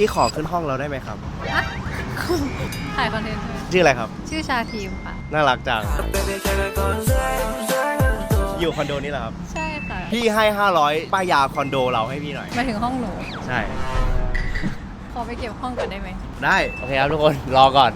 พี่ขอขึ้นห้องเราได้ไหมครับอะถ่ายคอนเทนต์ใช่ไหมชื่ออะไรครับ ชื่อชาทีมค่ะ น่ารักจัง อยู่คอนโดนี้เหรอครับ ใช่ค่ะพี่ให้ 500 ป้ายยาคอนโดเราให้พี่หน่อย มาถึงห้องหนู ใช่ ขอไปเก็บห้องก่อนได้ไหม ได้ โอเคครับทุกคน รอก่อน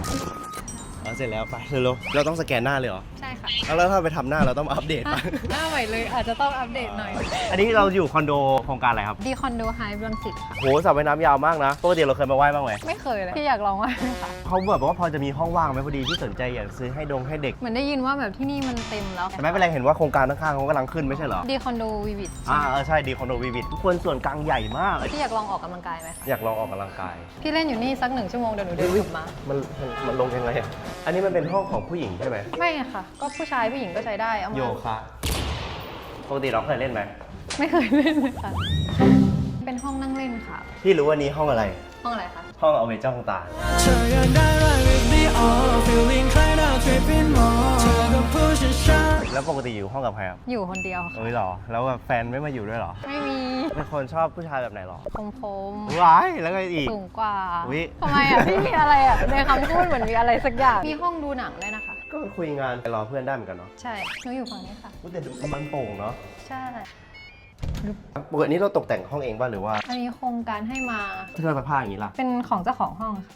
เอาเสร็จแล้วไปเร็วๆเราต้องสแกนหน้าเลยเหรอ ใช่ค่ะแล้วถ้าไปทำหน้าเราต้องอัปเดตอะปะหน้าใหม่เลยอาจจะต้องอัปเดตหน่อย อันนี้เราอยู่คอนโดโครงการอะไรครับ ดีคอนโดไฮบรังสิตค่ะโหสระว่ายน้ำยาวมากนะปกติเราเคยมาว่ายบ้างไหมไม่เคยเลยพี่อยากลองว่าไหมคะเขาแบบว่าพอจะมีห้องว่างไหมพอดีที่สนใจอยากซื้อให้ดงให้เด็ก เหมือนได้ยินว่าแบบที่นี่มันเต็มแล้วแต่ไม่เป็นไรเห็นว่าโครงการข้างๆเขากำลังขึ้นไม่ใช่เหรอดีคอนโดวีวิตอ่าเออใช่ดีคอนโดวีวิตทุกคนส่วนกลางใหญ่มาก พี่อยากลองออกกำลังกายไหมคะอยากลองออกกำลังกาย พี่เล่นอยู่นี่สักหนึ่งชั่วโมงเดี๋ยวหนูเดินกลับมา มันมันมันลงยังไงอะอันนี้มันเป็นห้องของผู้หญิงใช่ไหมไม่ค่ะ ก็ผู้ชายผู้หญิงก็ใช้ได้เอามาโยคะปกติเราเคยเล่นไหมไม่เคยเล่นเลยค่ะ เป็นห้องนั่งเล่นค่ะ พี่รู้ว่านี้ห้องอะไร ห้องอะไรคะ ห้องเอาไว้จ้องตาเธออยากได้ไร with the all feeling ใครน่า tripping more เธอก็พูดช้าๆแล้วปกติอยู่ห้องกับใครครับอยู่คนเดียวค่ะ เอ้ยเหรอ แล้วแบบแฟนไม่มาอยู่ด้วยเหรอ ไม่มีเป็นคนชอบผู้ชายแบบไหนเหรอคมคมว้ายแล้วก็อีก สูงกว่าอุ๊ย ทำไมอะพี่มีอะไรอะในคำพูดเหมือนมีอะไรสักอย่าง มีห้องดูหนังด้วยนะคะ ก็คุยงานไปรอเพื่อนได้เหมือนกันเนาะใช่หนูอยู่ฝั่งนี้ค่ะอุ๊ยแต่มันโป่งเนาะใช่ปกตินี้เราตกแต่งห้องเองป่ะหรือว่า อันนี้โครงการให้มาเครื่องซักผ้าอย่างนี้ล่ะ เป็นของเจ้าของห้องค่ะ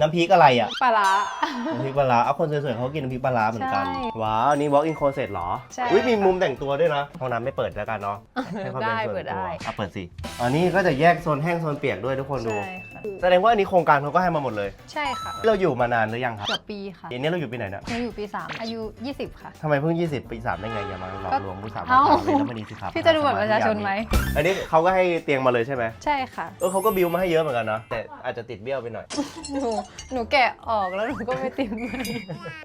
น้ำพริกอะไรอะ ปลาร้า น้ำพริกปลาร้าเอาคนสวยๆเขากินน้ำพริกปลาร้าเหมือนกัน ใช่ว้าวอันนี่ walk in closet เหรอใช่อุ้ยมีมุมแต่งตัวด้วยนะห้องน้ำไม่เปิดแล้วกันเนาะให้ความเป็นได้ส่วนเปิดตัวได้อะเปิดสิอันนี้ก็จะแยกโซนแห้งโซนเปียกด้วยทุกคนดู ใช่ค่ะแสดงว่าอันนี้โครงการเขาก็ให้มาหมดเลย ใช่ค่ะเราอยู่มานานหรือยังครับเกือบปีค่ะอันนี้เราอยู่ปีไหนเนี่ยหนูอยู่ปี 3 อายุ 20 ค่ะ ทำไมเพิ่ง 20 ปีสามได้ไงอย่ามาหลอกลวงผู้สาวเอ้าเลยแล้วมันดีสิครับพี่จะดูบัตรประชาชนไหม อันนี้เขาก็ให้เตียงมาเลยใช่ไหมใช่ค่ะ เออเขาก็บิวมาให้เยอะเหมือนกันนะแต่อาจจะติดเบี้ยวไปหน่อย หนูหนูแกะออกแล้วหนูก็ไม่ติดมัน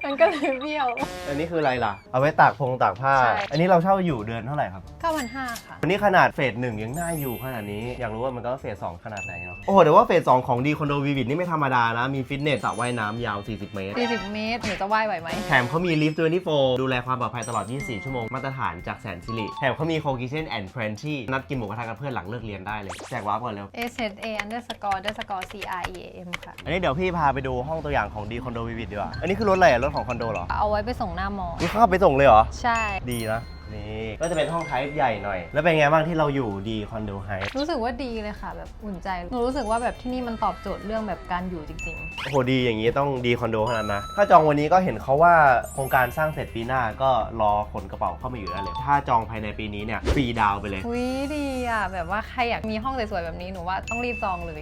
มันก็เลยเบี้ยว อันนี้คืออะไรล่ะ เอาไว้ตากพงตากผ้า ใช่ อันนี้เราเช่าอยู่เดือนเท่าไหร่ครับ9,500ค่ะ วันนี้ขนาดเฟสหนึ่งยังน่าอยู่ขนาดนี้ อยากรู้ว่ามันก็เฟสสองขนาดไหนเนาะ โอ้โหแต่ว่าเฟสสองของดีคอนโดวีวิตนี่ไม่ธรรมดานะ มีฟิตเนสสระว่ายน้ำยาว 40 เมตร 40 เมตร หนูจะว่ายไหวไหม แถมเขามีลิฟต์24 ดูแลความปลอดภัยตลอด 24 ชั่วโมง มาตรฐานจากแสนสิริ แถมเขามีโคกิเชนแอนด์เฟรนชี่นัดกินหมูกระทะกับเพื่อนหลังเลิกเรียนได้เลย แจกวาร์ปก่อนเร็ว S H A underscore underscore C R E A M ค่ะ อันนี้เดี๋ยวพี่พาไปดูห้องตัวอย่างของดีคอนโดวีวิตดีกว่า อันนี้คือรถอะไรอะรถของคอนโดเหรอเอาไว้ไปส่งหน้ามอ นี่เขาขับไปส่งเลยเหรอ ใช่ ดีนะ นี่ก็จะเป็นห้องไทป์ใหญ่หน่อย แล้วเป็นไงบ้างที่เราอยู่ดีคอนโดไฮรู้สึกว่าดีเลยค่ะ แบบอุ่นใจหนูรู้สึกว่าแบบที่นี่มันตอบโจทย์เรื่องแบบการอยู่จริง โอ้โหดีอย่างนี้ต้องดีคอนโดขนาดนะ ถ้าจองวันนี้ก็เห็นเขาว่าโครงการสร้างเสร็จปีหน้าก็รอขนกระเป๋าเข้ามาอยู่ได้เลย ถ้าจองภายในปีนี้เนี่ยฟรีดาวน์ไปเลย ๆ อุ้ยดีอะแบบว่าใครอยากมีห้องสวยๆแบบนี้หนูว่าต้องรีบจองเลย